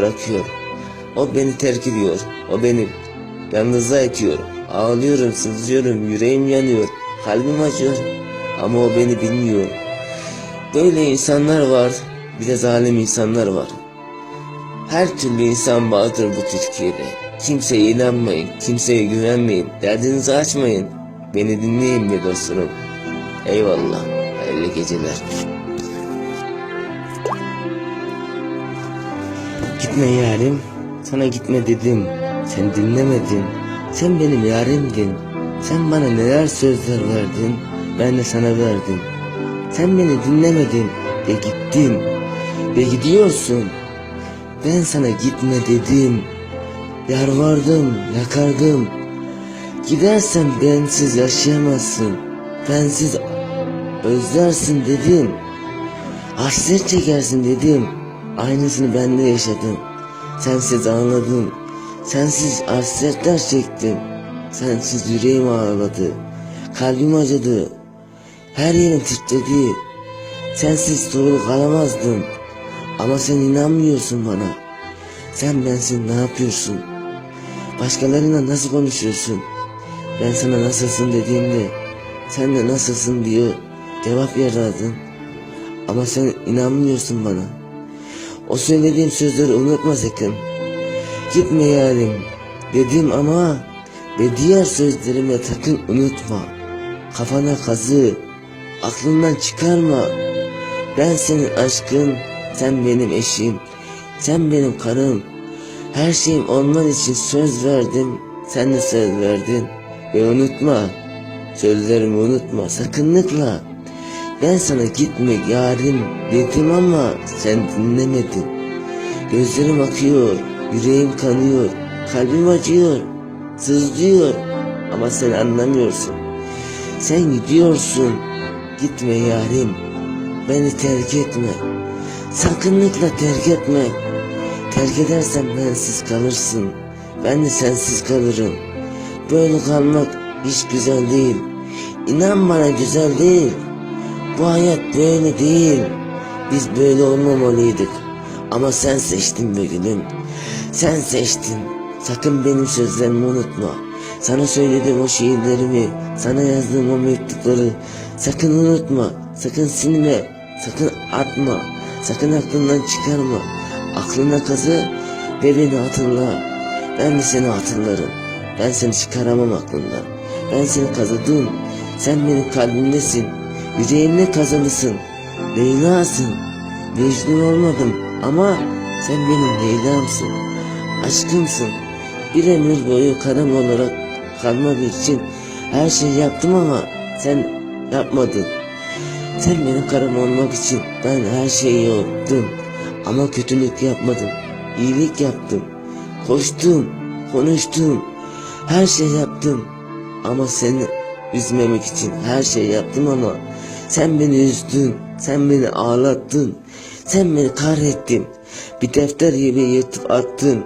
bırakıyor. O beni terk ediyor. O beni yalnızlığa itiyor. Ağlıyorum, sızlıyorum, yüreğim yanıyor. Kalbim acıyor. Ama o beni bilmiyor. Böyle insanlar var. Bir de zalim insanlar var. Her türlü insan vardır bu Türkiye'de. Kimseye inanmayın, kimseye güvenmeyin, derdinizi açmayın. Beni dinleyin be dostlarım. Eyvallah, hayırlı geceler. Gitme yarim, sana gitme dedim. Sen dinlemedin, sen benim yarimdin. Sen bana neler sözler verdin, ben de sana verdim. Sen beni dinlemedin ve gittin ve gidiyorsun. Ben sana gitme dedim. Yalvardım, yakardım. Gidersen bensiz yaşayamazsın. Bensiz özlersin dedim. Hasret çekersin dedim. Aynısını ben de yaşadım. Sensiz ağladım. Sensiz hasretler çektim. Sensiz yüreğim ağladı. Kalbim acıdı. Her yerim titredi. Sensiz soluk alamazdım. Ama sen inanmıyorsun bana. Sen bensin ne yapıyorsun? Başkalarıyla nasıl konuşuyorsun? Ben sana nasılsın dediğimde sen de nasılsın diyor cevap yaradın. Ama sen inanmıyorsun bana. O söylediğim sözleri unutma sakın. Gitme yarim dedim ama ve diğer sözlerimi sakın unutma. Kafana kazı, aklından çıkarma. Ben senin aşkın, sen benim eşim, sen benim karım. Her şeyim onlar için söz verdim, sen de söz verdin. Ve unutma, sözlerimi unutma, sakınlıkla. Ben sana gitme yarim dedim ama sen dinlemedin. Gözlerim akıyor, yüreğim kanıyor, kalbim acıyor, sızlıyor ama sen anlamıyorsun. Sen gidiyorsun, gitme yarim, beni terk etme. Sakınlıkla terk etme. Terk edersen bensiz kalırsın. Ben de sensiz kalırım. Böyle kalmak hiç güzel değil. İnan bana güzel değil. Bu hayat böyle değil. Biz böyle olmamalıydık. Ama sen seçtin be gülüm. Sen seçtin. Sakın benim sözlerimi unutma. Sana söylediğim o şiirlerimi, sana yazdığım o mektupları sakın unutma. Sakın silme. Sakın atma. Sakın aklından çıkarma. Aklına kazı ve beni hatırla. Ben de seni hatırlarım. Ben seni çıkaramam aklımdan. Ben seni kazıdım. Sen benim kalbimdesin. Yüreğimde kazanısın. Leyla'sın. Mecnun olmadım ama sen benim Leyla'msın. Aşkımsın. Bir ömür boyu karım olarak kalmak için her şeyi yaptım ama sen yapmadın. Sen benim karım olmak için ben her şeyi yaptım. Ama kötülük yapmadım. İyilik yaptım. Koştum, konuştum. Her şey yaptım. Ama seni üzmemek için her şey yaptım ama sen beni üzdün. Sen beni ağlattın. Sen beni kahrettin. Bir defter gibi yırtıp attın.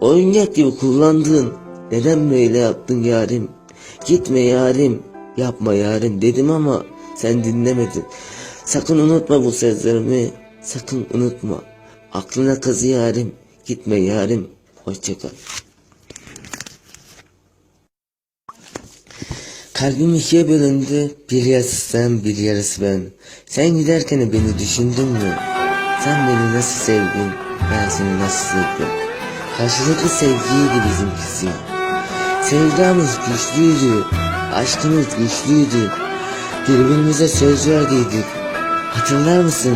Oyuncak gibi kullandın. Neden böyle yaptın yarim? Gitme yarim. Yapma yarim dedim ama sen dinlemedin. Sakın unutma bu sözlerimi. Sakın unutma. Aklına kazı yarim. Gitme yarim. Hoşçakal. Kalbim ikiye bölündü. Bir yarısı sen, bir yarısı ben. Sen giderken beni düşündün mü? Sen beni nasıl sevdin? Ben seni nasıl sevdim? Karşılıklı sevgiydi bizimkisi. Sevdamız güçlüydü. Aşkımız güçlüydü. Birbirimize söz verdiydik. Hatırlar mısın?